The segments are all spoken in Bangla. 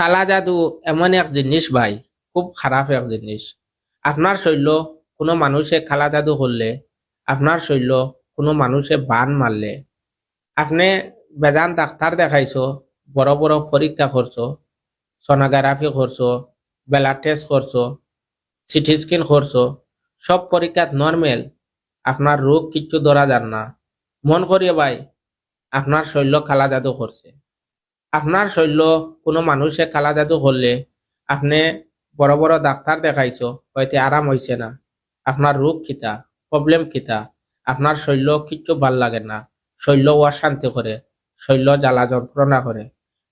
কালা জাদু এমন এক জিনিস ভাই, খুব খারাপ এক জিনিস। আপনার শৈল কোনো মানুষে কালা জাদু করলে, আপনার শৈল কোনো মানুষে বান মারলে। আপনি বেদান ডাক্তার দেখাইছো, বড় বড় পরীক্ষা করছ সোনোগ্রাফি করছ, ব্লাড টেস্ট করছ সিটি স্ক্যান করছ, সব পরীক্ষাত নর্মেল আপনার রোগ কিচ্ছু ধরা যান না। মন করিয়ে ভাই, আপনার শৈল কালা জাদু করছে। আপনার শৈল কোনো মানুষে কালা জাদু করলে আপনি বড় বড় ডাক্তার দেখাইছো, হয়তো আরাম হয়েছে না। আপনার রোগ কিতা প্রবলেম কিতা, আপনার শৈল কিচ্ছু ভালো লাগে না। শৈল অশান্তি করে শৈল জ্বালা যন্ত্রণা করে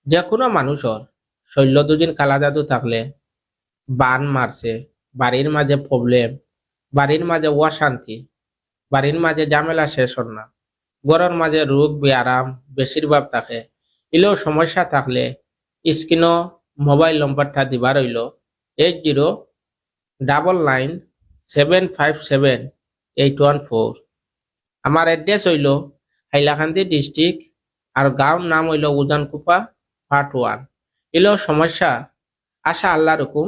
যে কোনো মানুষের শৈল দুদিন কালা জাদু থাকলে বান মারছে বাড়ির মাঝে প্রবলেম বাড়ির মাঝে অশান্তি বাড়ির মাঝে ঝামেলা শেষ হন না। গরর মাঝে রোগ ব্যায়াম বেশিরভাগ থাকে। এলেও সমস্যা থাকলে স্ক্রিনও মোবাইল নম্বরটা দিবার হইল eight zero double nine seven five seven eight one four. আমার এড্রেস হইল হাইলাকান্দি ডিস্ট্রিক্ট আর গাঁওর নাম হইল উজানকুপা পার্ট ওয়ান। এলেও সমস্যা, আশা আল্লাহ হুকুম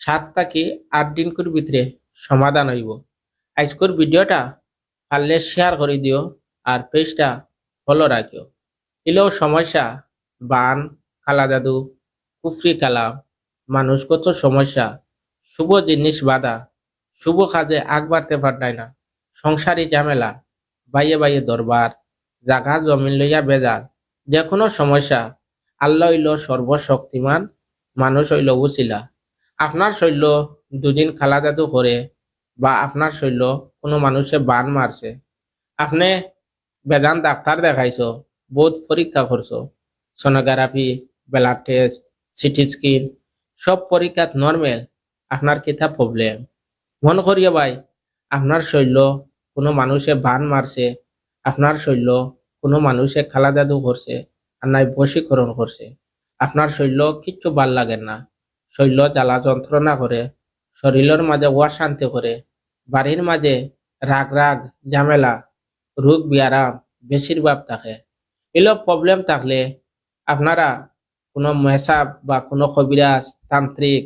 সাত থাকি আট দিনকুর ভিতরে সমাধান হইব। আজকের ভিডিওটা পারলে শেয়ার করে দিও আর পেজটা ফলো রাখিও। এলেও সমস্যা, বান, খালা জাদু, কুফরি কালাম মানুষগত সমস্যা, শুভ জিনিস বাধা, শুভ কাজে আগ বাড়তে পারতাই না, সংসারী ঝামেলা, বাইয়ে বাইয়ে দরবার, জাগা জমিন লইয়া বেজাল যে কোনো সমস্যা, আল্লাহ হইল সর্বশক্তিমান, মানুষ হইল উচিলা। আপনার শৈল দুদিন খালা জাদু করে, বা আপনার শৈল কোনো মানুষে বান মারছে। আপনি বেদান ডাক্তার দেখাইছো বহুত পরীক্ষা করছ। Sonography blood test CT scan সব পরীক্ষাত নর্মেল আপনার কিতা প্রবলেম মন করিয়ে ভাই আপনার শৈল কোনো মানুষে বান মারছে আপনার শৈল কোনো মানুষে খালা জাদু করছে আর নাই বশীকরণ করছে আপনার শৈল কিচ্ছু ভালো লাগে না। শৈল জ্বালা যন্ত্রণা করে শরীরের মাঝে অশান্তি করে বাড়ির মাঝে রাগ রাগ ঝামেলা রোগ ব্যায়াম বেশিরভাগ থাকে। এগুলো প্রবলেম থাকলে আপনারা কোনো মেসাব বা কোনো কবিরাজ তান্ত্রিক